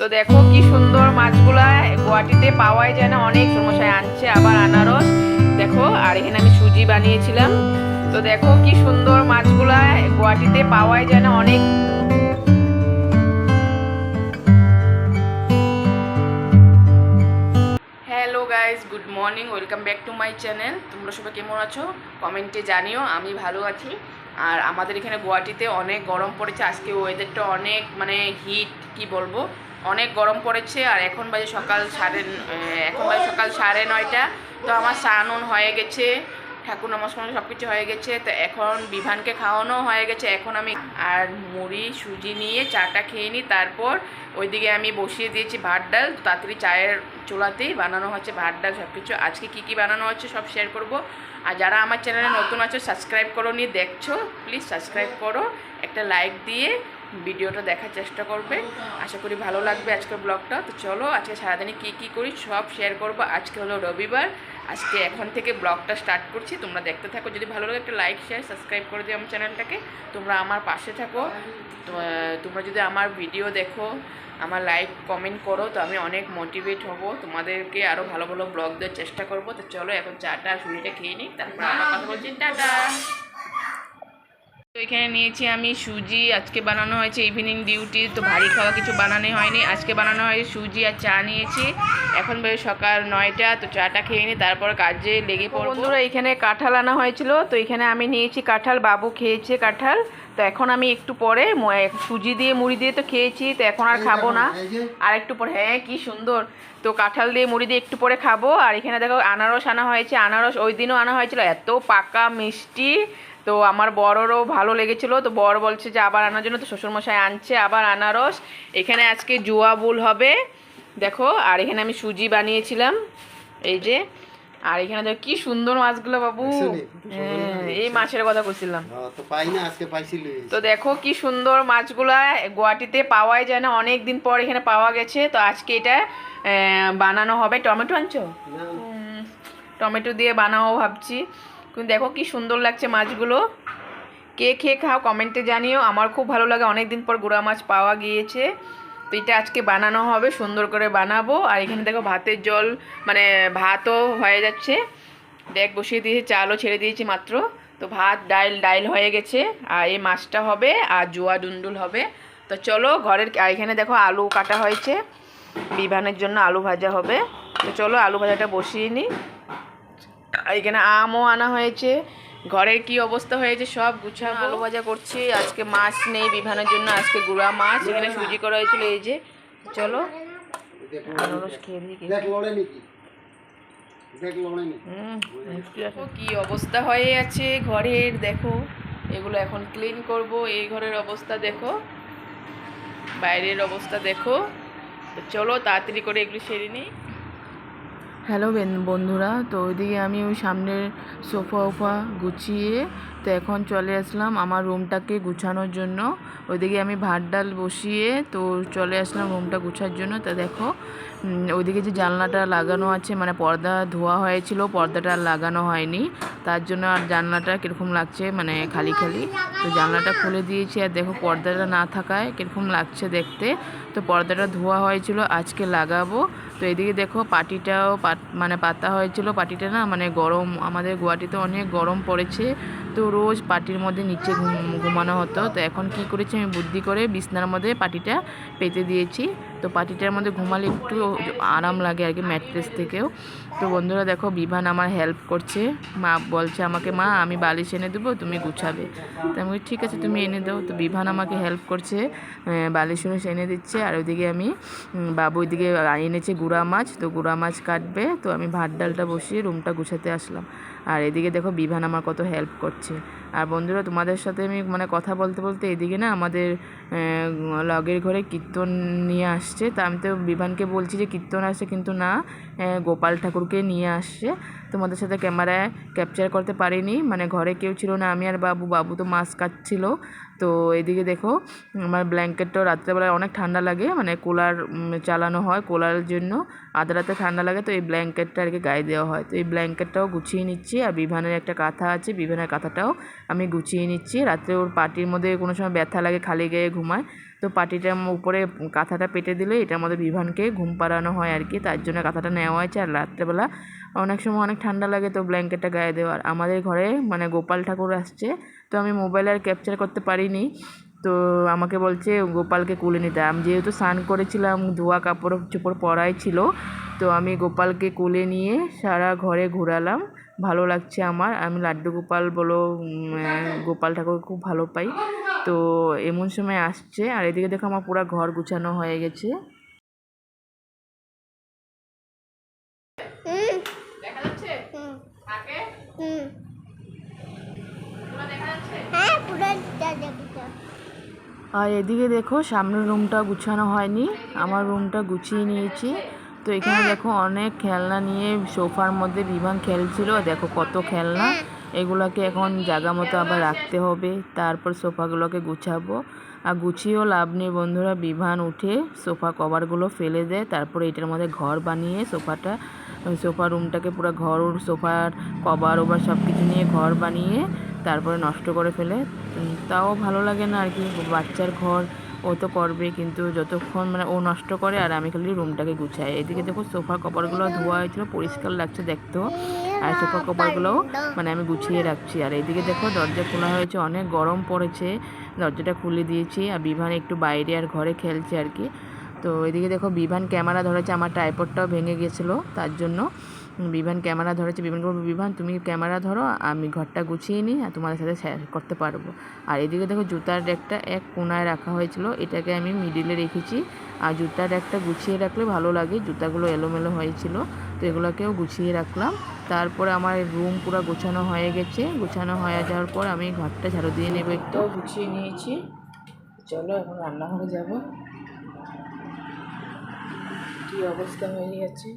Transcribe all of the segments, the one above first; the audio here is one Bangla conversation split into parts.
তো দেখো কি সুন্দর মাছগুলা গুয়াহাটিতে পাওয়াই যায় না, অনেক সমস্যায় আনছে আবার আনারস। দেখো, আর এখানে আমি সুজি বানিয়েছিলাম। তো দেখো কি সুন্দর মাছগুলা গুয়াহাটিতে পাওয়াই যায় না, অনেক hello good morning welcome back to my channel তোমরা সবাই কেমন আছো? কমেন্টে জানিও, আমি ভালো আছি। আর আমাদের এখানে গুয়াহাটিতে অনেক গরম পড়েছে। আজকে ওয়েদারটা অনেক মানে হিট কি বলব? অনেক গরম পড়েছে আর এখন বাজে সকাল সাড়ে এখন বাজে সকাল সাড়ে নয়টা। তো আমার স্নান হয়ে গেছে। ঠাকুর নমস্কার সব কিছু হয়ে গেছে। তো এখন বিভানকে খাওয়ানো হয়ে গেছে। এখন আমি আর মুড়ি, সুজি নিয়ে চাটা খেয়ে নিই। তারপর ওইদিকে আমি বসিয়ে দিয়েছি ভাত, ডাল। তাড়াতাড়ি চায়ের চুলাতেই বানানো হচ্ছে ভাত, ডাল সব কিছু আজকে কী কী বানানো হচ্ছে সব শেয়ার করব। আর যারা আমার চ্যানেলে নতুন আছো সাবস্ক্রাইব করো নিয়ে দেখছ প্লিজ সাবস্ক্রাইব করো। একটা লাইক দিয়ে ভিডিওটা দেখার চেষ্টা করবে। আশা করি ভালো লাগবে আজকের ব্লগটা তো চলো আজকে সারাদিনে কী কী করি সব শেয়ার করব। আজকে হলো রবিবার। আজকে এখন থেকে ব্লগটা স্টার্ট করছি। তোমরা দেখতে থাকো। যদি ভালো লাগে একটা লাইক শেয়ার সাবস্ক্রাইব করে দিও আমার চ্যানেলটাকে। তোমরা আমার পাশে থাকো। তোমরা যদি আমার ভিডিও দেখো, আমার লাইক কমেন্ট করো, তো আমি অনেক মোটিভেট হব। তোমাদেরকে আরও ভালো ভালো ব্লগ দেওয়ার চেষ্টা করব। তো চলো, এখন চাটা শুনিটা খেয়ে নিই। তারপর আমার কথা বলছি। টাটা! তো এখানে নিয়েছি আমি সুজি আজকে বানানো হয়েছে ইভিনিং ডিউটি তো ভারী খাওয়া কিছু বানানো হয়নি। আজকে বানানো হয় সুজি আর চা নিয়েছি। এখন বেশ সকাল নয়টা তো চাটা খেয়ে নিই তারপর কাজে লেগে পড়ব। বন্ধুরা এখানে কাঁঠাল আনা হয়েছিল তো এখানে আমি নিয়েছি কাঁঠাল বাবু খেয়েছে কাঁঠাল। তো এখন আমি একটু পরে সুজি দিয়ে মুড়ি দিয়ে তো খেয়েছি তো এখন আর খাব না। আর একটু পরে হ্যাঁ কি সুন্দর। তো কাঁঠাল দিয়ে মুড়ি দিয়ে একটু পরে খাব। আর এখানে দেখো আনারস আনা হয়েছে আনারস ওই দিনও আনা হয়েছিল এত পাকা মিষ্টি। তো আমার বড়রও ভালো লেগেছিল। তো বড় বলছে যে আবার আনার জন্য। তো শ্বশুরমশাই আনছে আবার আনারস। এখানে আজকে জুয়া বুল হবে। দেখো আর এখানে আমি সুজি বানিয়েছিলাম। এই যে আর এখানে দেখো কি সুন্দর মাছগুলো বাবু। হ্যাঁ, এই মাছের কথা করছিলাম তো দেখো কি সুন্দর মাছগুলা গুয়াহাটিতে পাওয়াই যায় না। অনেক দিন পর এখানে পাওয়া গেছে। তো আজকে এটা বানানো হবে। টমেটো আনছো? টমেটো দিয়ে বানাবো ভাবছি। কিন্তু দেখো কি সুন্দর লাগছে মাছগুলো। কে খেয়ে খাও কমেন্টে জানিও। আমার খুব ভালো লাগে অনেক দিন পর গুঁড়া মাছ পাওয়া গিয়েছে। তো এটা আজকে বানানো হবে, সুন্দর করে বানাবো। আর এখানে দেখো ভাতের জল মানে ভাতও হয়ে যাচ্ছে। দেখ বসিয়ে দিয়েছি, চালও ছেড়ে দিয়েছি মাত্র। তো ভাত ডাইল ডাইল হয়ে গেছে। আর এই মাছটা হবে, আর জোয়া ডুন্ডুল হবে। তো চলো ঘরের এখানে দেখো আলু কাটা হয়েছে। বিভানের জন্য আলু ভাজা হবে। তো চলো আলু ভাজাটা বসিয়ে নিই এখানে আমও আনা হয়েছে। ঘরের কি অবস্থা হয়েছে সব গুছা আলু ভাজা করছি আজকে মাছ নেই বিভানের জন্য আজকে গুঁড়া মাছ এখানে সুজি করা হয়েছিল এই যে। চলো। কি। অবস্থা হয়ে আছে ঘরের দেখো। এগুলো এখন ক্লিন করব এই ঘরের অবস্থা দেখো। বাইরের অবস্থা দেখো। তো চলো তাড়াতাড়ি করে এগুলো সেরে নিই। হ্যালো বন্ধুরা। তো ওইদিকে আমি ওই সামনের সোফা ওফা গুছিয়ে, তো এখন চলে আসলাম আমার রুমটাকে গুছানোর জন্য। ওইদিকে আমি ভাত ডাল বসিয়ে, তো চলে আসলাম রুমটা গুছার জন্য। তা দেখো ওইদিকে যে জানলাটা লাগানো আছে মানে পর্দা ধোয়া হয়েছিল, পর্দাটা লাগানো হয়নি। তার জন্য আর জানলাটা কীরকম লাগছে মানে খালি খালি। তো জানলাটা খুলে দিয়েছি, আর দেখো পর্দাটা না থাকায় কীরকম লাগছে দেখতে। তো পর্দাটা ধোয়া হয়েছিল, আজকে লাগাবো। তো এদিকে দেখো পাটিটাও পাত মানে পাতা হয়েছিল পাটিটা না মানে গরম, আমাদের গুয়াহাটিতে অনেক গরম পড়েছে। তো রোজ পাটির মধ্যে নিচে ঘুমানো হতো। তো এখন কি করেছি আমি, বুদ্ধি করে বিছনার মধ্যে পাটিটা পেতে দিয়েছি। তো পাটিটার মধ্যে ঘুমালে একটু আরাম লাগে আর কি, ম্যাট্রেস থেকেও। তো বন্ধুরা দেখো, বিভান আমার হেল্প করছে। মা বলছে আমাকে, মা, আমি বালিশ এনে দেবো, তুমি গুছাবে। তো আমি ঠিক আছে, তুমি এনে দাও। তো বিভান আমাকে হেল্প করছে বালিশ উনিশ এনে দিচ্ছে। আর ওইদিকে আমি বাবু ওইদিকে এনেছে গুড়া মাছ। তো গুড়া মাছ কাটবে। তো আমি ভাত ডালটা বসিয়ে রুমটা গুছাতে আসলাম। আর এদিকে দেখো বিভান আমার কত হেল্প করছে। আর বন্ধুরা, তোমাদের সাথে আমি মানে কথা বলতে বলতে এদিকে না আমাদের লগের ঘরে কীর্তন নিয়ে আসছে। তা আমি তো বিভানকে বলছি যে কীর্তন আসছে কিন্তু না গোপাল ঠাকুরকে নিয়ে আসছে। তোমাদের সাথে ক্যামেরায় ক্যাপচার করতে পারিনি। মানে ঘরে কেউ ছিল না, আমি আর বাবু। বাবু তো মাছ কাটছিল। তো এদিকে দেখো, আমার ব্ল্যাঙ্কেটটাও রাত্রেবেলায় অনেক ঠান্ডা লাগে। মানে কুলার চালানো হয় কুলারের জন্য। আধ রাতে ঠান্ডা লাগে, তো এই ব্ল্যাঙ্কেটটা আর কি গায়ে দেওয়া হয়। তো এই ব্ল্যাঙ্কেটটাও গুছিয়ে নিচ্ছি। আর বিভানের একটা কাঁথা আছে, বিভানের কাঁথাটাও আমি গুছিয়ে নিচ্ছি। রাত্রে ওর পাটির মধ্যে কোনো সময় ব্যথা লাগে, খালি গায়ে ঘুমায়। তো পাটিটার উপরে কাঁথাটা পেটে দিলে এটার মধ্যে বিভানকে ঘুম পাড়ানো হয় আর কি। তার জন্য কাঁথাটা নেওয়া হয়েছে। আর রাত্রেবেলা অনেক সময় অনেক ঠান্ডা লাগে তো ব্ল্যাঙ্কেটটা গায়ে দেওয়ার আমাদের ঘরে মানে গোপাল ঠাকুর আসছে, তো আমি মোবাইলে আর ক্যাপচার করতে পারিনি। তো আমাকে বলছে, গোপালকে কুলে নিতে। আমি যেহেতু স্নান করেছিলাম, ধোয়া কাপড় চোপড় পরাই ছিল, তো আমি গোপালকে কুলে নিয়ে সারা ঘরে ঘোরালাম। ভালো লাগছে আমার। আমি লাড্ডু গোপাল বলো গোপাল ঠাকুর খুব ভালো পাই। তো এমন সময় আসছে, আর এদিকে দেখো আমার পুরো ঘর গুছানো হয়ে গেছে দেখা যাচ্ছে হুম থাকে হুম দেখা যাচ্ছে হ্যাঁ পুরো দেখো আর এদিকে দেখো, সামনের রুমটা গুছানো হয়নি। আমার রুমটা গুছিয়ে নিয়েছি। তো এখানে দেখো অনেক খেলনা নিয়ে সোফার মধ্যে বিভান খেলছিল। দেখো কত খেলনা। এগুলোকে এখন জায়গা মতো আবার রাখতে হবে। তারপর সোফাগুলোকে গুছাবো। আর গুছিয়েও লাভ নেই বন্ধুরা বিভান উঠে সোফা কভারগুলো ফেলে দেয়। তারপরে এটার মধ্যে ঘর বানিয়ে সোফাটা, সোফা রুমটাকে পুরো ঘর, সোফার কভার ওভার সব কিছু নিয়ে ঘর বানিয়ে তারপরে নষ্ট করে ফেলে। তাও ভালো লাগে না আর কি। বাচ্চার ঘর, ও তো করবে কিন্তু যতক্ষণ মানে ও নষ্ট করে আর আমি খালি রুমটাকে গুছাই। এদিকে দেখো সোফার কভারগুলো ধোয়া হয়েছিল, পরিষ্কার লাগছে দেখতেও। আর সোফার কভারগুলোও মানে আমি গুছিয়ে রাখছি। আর এদিকে দেখো দরজা খোলা হয়েছে, অনেক গরম পড়েছে। দরজাটা খুলে দিয়েছি আর বিভান একটু বাইরে আর ঘরে খেলছে আর কি। তো এদিকে দেখো বিভান ক্যামেরা ধরেছে, আমার টাইপডটাও ভেঙে গেছিল তার জন্য। বিভান ক্যামেরা ধরেছে বিভান বলব বিভান তুমি ক্যামেরা ধরো, আমি ঘরটা গুছিয়ে নিই আর তোমাদের সাথে শেয়ার করতে পারব। আর এদিকে দেখো জুতার র্যাকটা এক কোনায় রাখা হয়েছিল, এটাকে আমি মিডিলে রেখেছি। আর জুতার র্যাকটা গুছিয়ে রাখলে ভালো লাগে, জুতাগুলো এলোমেলো হয়েছিল, তো এগুলোকেও গুছিয়ে রাখলাম। তারপরে আমার রুম পুরো গোছানো হয়ে গেছে, গোছানো হয়ে যাওয়ার পর আমি ঘরটা ঝাড়ু দিয়ে নেব একটু। গুছিয়ে নিয়েছি। চলো এখন রান্নাঘরে যাব। কি অবস্থা হয়ে গেছে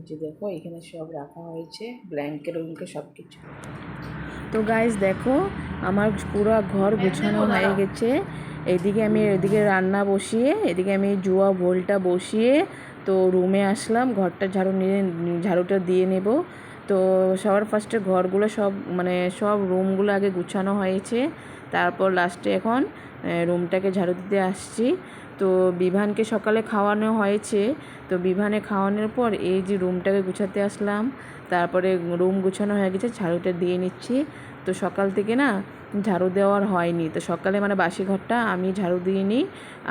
এই যে দেখো এখানে সব রাখা হয়েছে ব্ল্যাঙ্কেট উঙ্কে সব কিছু। তো গাইজ দেখো আমার পুরো ঘর গুছানো হয়ে গেছে। এদিকে আমি এদিকে রান্না বসিয়ে এদিকে আমি জুয়া বোলটা বসিয়ে তো রুমে আসলাম ঘরটা ঝাড়ু নিয়ে ঝাড়ুটা দিয়ে নেব। তো সবার ফার্স্টে ঘরগুলো সব মানে সব রুমগুলো আগে গুছানো হয়েছে। তারপর লাস্টে এখন রুমটাকে ঝাড়ু দিতে আসছি। তো বিভানকে সকালে খাওয়ানো হয়েছে। তো বিভানে খাওয়ানোর পর এই যে রুমটাকে গুছাতে আসলাম। তারপরে রুম গুছানো হয়ে গেছে, ঝাড়ুটা দিয়ে নিচ্ছি। তো সকাল থেকে না ঝাড়ু দেওয়ার হয়নি। তো সকালে মানে বাসি ঘরটা আমি ঝাড়ু দিয়ে নিই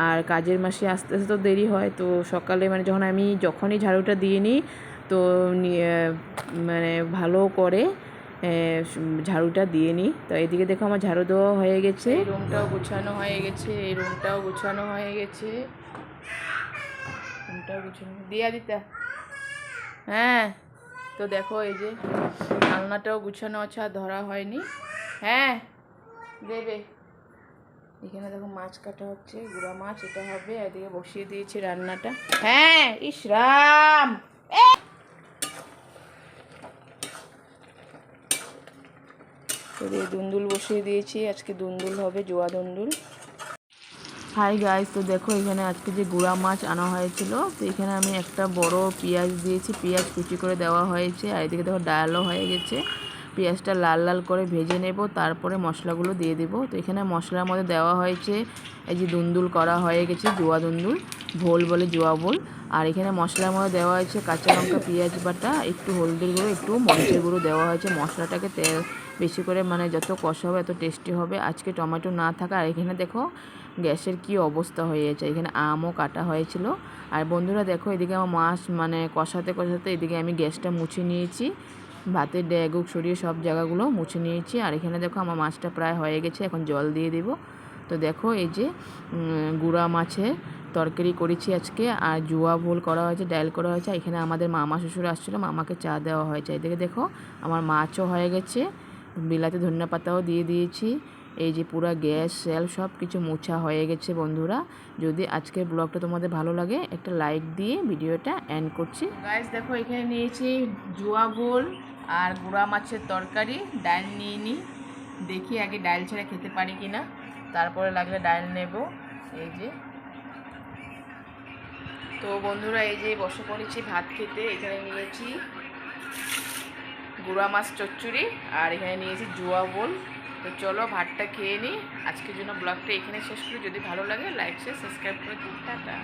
আর কাজের মাসে আস্তে আস্তে তো দেরি হয়। তো সকালে মানে যখন আমি যখনই ঝাড়ুটা দিয়ে নিই তো মানে ভালো করে ঝাড়ুটা দিয়ে নিই। তো এদিকে দেখো আমার ঝাড়ু দেওয়া হয়ে গেছে। এই রুমটাও গুছানো হয়ে গেছে, এই রুমটাও গুছানো হয়ে গেছে। রুমটাও গুছানো দিয়া দিতা হ্যাঁ তো দেখো এই যে আলনাটাও গুছানো আছে আর ধরা হয়নি। হ্যাঁ দেবে এখানে দেখো মাছ কাটা হচ্ছে, গুঁড়া মাছ, এটা হবে। এদিকে বসিয়ে দিয়েছি রান্নাটা। হ্যাঁ ইস এদিকে দুন্দুল বসিয়ে দিয়েছি। আজকে দুন্দুল হবে, জোয়া দুন্দুল। হাই গাইস তো দেখো এখানে আজকে যে গুঁড়া মাছ আনা হয়েছিল, তো এখানে আমি একটা বড় পেঁয়াজ দিয়েছি। পেঁয়াজ কুচি করে দেওয়া হয়েছে, আর এদিকে দেখো ডালও হয়ে গেছে। পেঁয়াজটা লাল লাল করে ভেজে নেব, তারপরে মশলাগুলো দিয়ে দেবো। তো এখানে মশলার মধ্যে দেওয়া হয়েছে, এই যে দুন্দুল করা হয়ে গেছে, জোয়া দুন্দুল। ভোল বলে জোয়া ভোল আর এখানে মশলার মধ্যে দেওয়া হয়েছে কাঁচা লঙ্কা, পেঁয়াজ বাটা, একটু হলদির গুঁড়ো, একটু মরিচের গুঁড়ো দেওয়া হয়েছে। মশলাটাকে তেল বেশি করে মানে যত কষা হবে এত টেস্টি হবে। আজকে টমেটো না থাকা, আর এখানে দেখো গ্যাসের কি অবস্থা হয়ে গেছে এখানে আমও কাটা হয়েছিল। আর বন্ধুরা দেখো, এদিকে আমার মাছ মানে কষাতে কষাতে এদিকে আমি গ্যাসটা মুছে নিয়েছি। ভাতের ড্যাগুক সরিয়ে সব জায়গাগুলো মুছে নিয়েছি। আর এখানে দেখো আমার মাছটা প্রায় হয়ে গেছে, এখন জল দিয়ে দেব। তো দেখো এই যে গুঁড়া মাছের তরকারি করেছি আজকে, আর জুয়া ভোল করা হয়েছে, ডাল করা হয়েছে এখানে আমাদের মামা শ্বশুর আসছিল, মামাকে চা দেওয়া হয়েছে। এদিকে দেখো, আমার মাছও হয়ে গেছে, বিলাতে ধনিয়া পাতাও দিয়ে দিয়েছি, এই যে পুরো গ্যাস, সেল সব কিছু মোছা হয়ে গেছে বন্ধুরা। যদি আজকের ব্লগটা তোমাদের ভালো লাগে, একটা লাইক দিয়ে ভিডিওটা এন্ড করছি। গাইস দেখো, এখানে নিয়েছি জুয়া ভোল আর গুঁড়া মাছের তরকারি, ডাল নিয়ে নিই দেখি আগে ডাল ছেড়ে খেতে পারি কি না তারপরে লাগলে ডাল নেব, এই যে। তো বন্ধুরা, এই যে বসে পড়েছি, ভাত খেতে। এখানে নিয়েছি গুড়া মাছ চচ্চড়ি, আর এখানে নিয়েছি জুয়া বোল। তো চলো, ভাতটা খেয়ে নিই। আজকের জন্য ব্লগটা এখানে শেষ করি। যদি ভালো লাগে লাইক শেয়ার সাবস্ক্রাইব করে দিন টাটা।